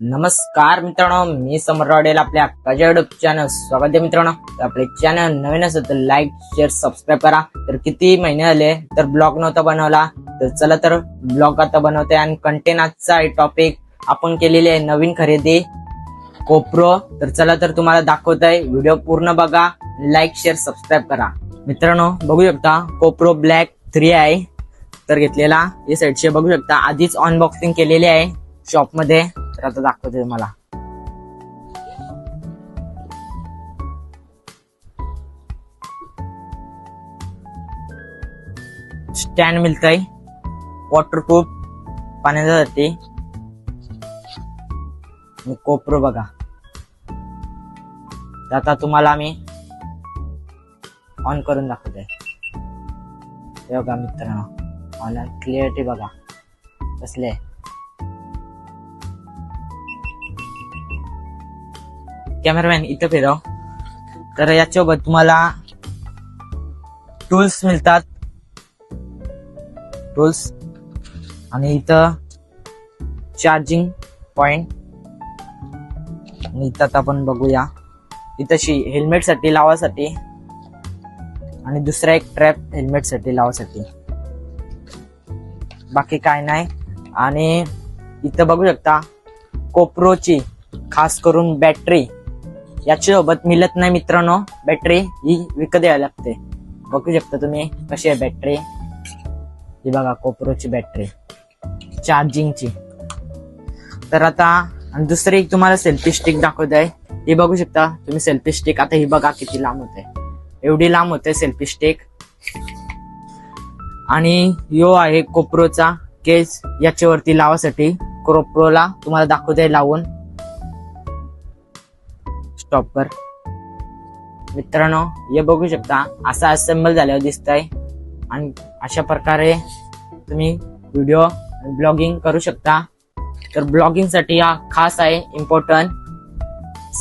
नमस्कार मित्रांनो मी समर रॉडेल आपल्या अक्काच्या युट्यूब चॅनल स्वागत आहे मित्रांनो. आपले चॅनल नवीन असेल तर लाईक शेअर सबस्क्राईब करा. तर किती महिने झाले तर ब्लॉग नव्हता बनवला. तर चला तर ब्लॉग आता बनवते आणि कंटेन आजचा आहे टॉपिक आपण केलेली आहे नवीन खरेदी कोप्रो तर चला तर तुम्हाला दाखवत आहे व्हिडिओ पूर्ण बघा. लाईक शेअर सबस्क्राईब करा. मित्रांनो बघू शकता कोप्रो ब्लॅक थ्री आहे. तर घेतलेला. हे साईडचे बघू शकता. आधीच अनबॉक्सिंग केलेली आहे शॉप मध्ये आता दाखवते तुम्हाला. स्टँड मिळतंय. वॉटरप्रूफ पाण्यासाठी जाते. कोपरो बघा. आता तुम्हाला मी ऑन करून दाखवते बघा मित्रांनो. ऑनलाईन क्लिअरिटी बघा. कसले कॅमेरामॅन इथं फिरव. तर याच्यासोबत तुम्हाला टूल्स मिळतात. टूल्स आणि इथं चार्जिंग पॉइंट आणि इथं आता आपण बघूया. इथंशी हेल्मेटसाठी लावासाठी. आणि दुसरा एक ट्रॅप हेल्मेटसाठी लावासाठी. बाकी काय नाही. आणि इथं बघू शकता कोप्रोची खास करून बॅटरी याच्यासोबत मिळत नाही मित्रांनो. बॅटरी ही विकत यायला लागते. बघू शकता तुम्ही कशी आहे बॅटरी ही बघा कोपरोची बॅटरी चार्जिंगची तर आता आणि दुसरी एक तुम्हाला सेल्फी स्टिक दाखवत आहे. ही बघू शकता तुम्ही सेल्फी स्टिक आता ही बघा किती लांब होते एवढी लांब होते सेल्फी स्टिक आणि यो आहे कोप्रोचा केस याच्यावरती लावासाठी कोप्रोला तुम्हाला दाखवत आहे लावून. स्टॉप कर. मित्रांनो हे बघू शकता असा असेंबल झाल्यावर दिसतंय. आणि अशा प्रकारे तुम्ही व्हिडिओ ब्लॉगिंग करू शकता. तर ब्लॉगिंगसाठी हा खास आहे इम्पॉर्टंट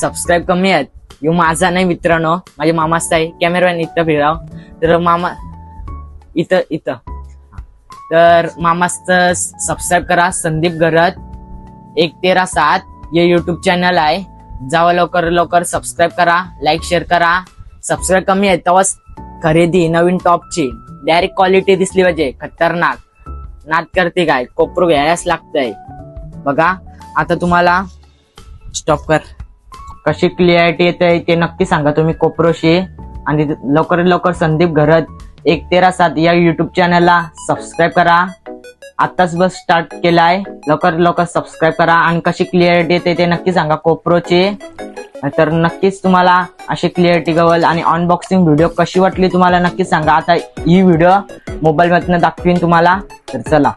सबस्क्राईब कमी आहेत. यो माझा नाही मित्रांनो माझ्या मामाचा आहे कॅमेरामॅन इथं फिराव. तर मामा इथं इथं. तर मामाचं सबस्क्राईब करा संदीप गरत एक तेरा सात हे युट्यूब चॅनल आहे. जावं लवकर लवकर सबस्क्राईब करा लाईक शेअर करा. सबस्क्राईब कमी आहे तेव्हाच खरेदी नवीन टॉपची डायरेक्ट क्वालिटी दिसली पाहिजे खतरनाक. नाद करते काय? कोपरू घ्यायलाच लागतंय. बघा आता तुम्हाला स्टॉप कर. कशी क्लिअरिटी येते ते नक्की सांगा तुम्ही कोप्रोशी. आणि लवकर लवकर संदीप घरत एक तेरा सात या युट्यूब चॅनलला सबस्क्राईब करा. आताच बस स्टार्ट केलाय. लवकर लवकर सबस्क्राईब करा आणि कशी क्लिअरिटी येते ते नक्की सांगा कोप्रोचे. तर नक्कीच तुम्हाला अशी क्लिअरिटी गवल आणि अनबॉक्सिंग व्हिडिओ कशी वाटली तुम्हाला नक्की सांगा. आता ही व्हिडिओ मोबाईल मधनं दाखवीन तुम्हाला. तर चला.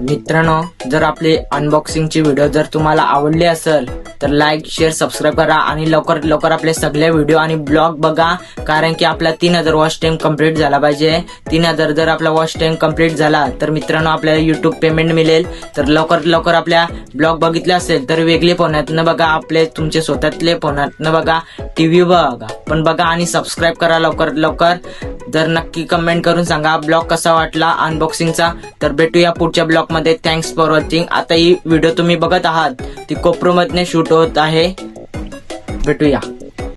मित्रांनो जर आपली अनबॉक्सिंगची व्हिडिओ जर तुम्हाला आवडली असेल तर लाईक शेअर सबस्क्राईब करा आणि लवकर लवकर आपले सगळे व्हिडिओ आणि ब्लॉग बघा. कारण की आपला तीन हजार वॉच टाईम कंप्लीट झाला पाहिजे. तीन हजार जर आपला वॉच टाईम कंप्लीट झाला तर मित्रांनो आपल्याला युट्यूब पेमेंट मिळेल. तर लवकर लवकर आपल्या ब्लॉग बघितला असेल तर वेगळे फोनातनं बघा. आपले तुमचे स्वतःतले फोनातनं बघा. टी व्ही बघा. पण बघा आणि सबस्क्राईब करा लवकर लवकर. जर नक्की कमेंट करून सांगा. ब्लॉग कसा वाटला? अनबॉक्सिंगचा तर भेटूया पुढच्या ब्लॉगमध्ये थँक्स फॉर वॉचिंग आता ही व्हिडिओ तुम्ही बघत आहात. ती कोपरूमधने शूट होत आहे. भेटूया.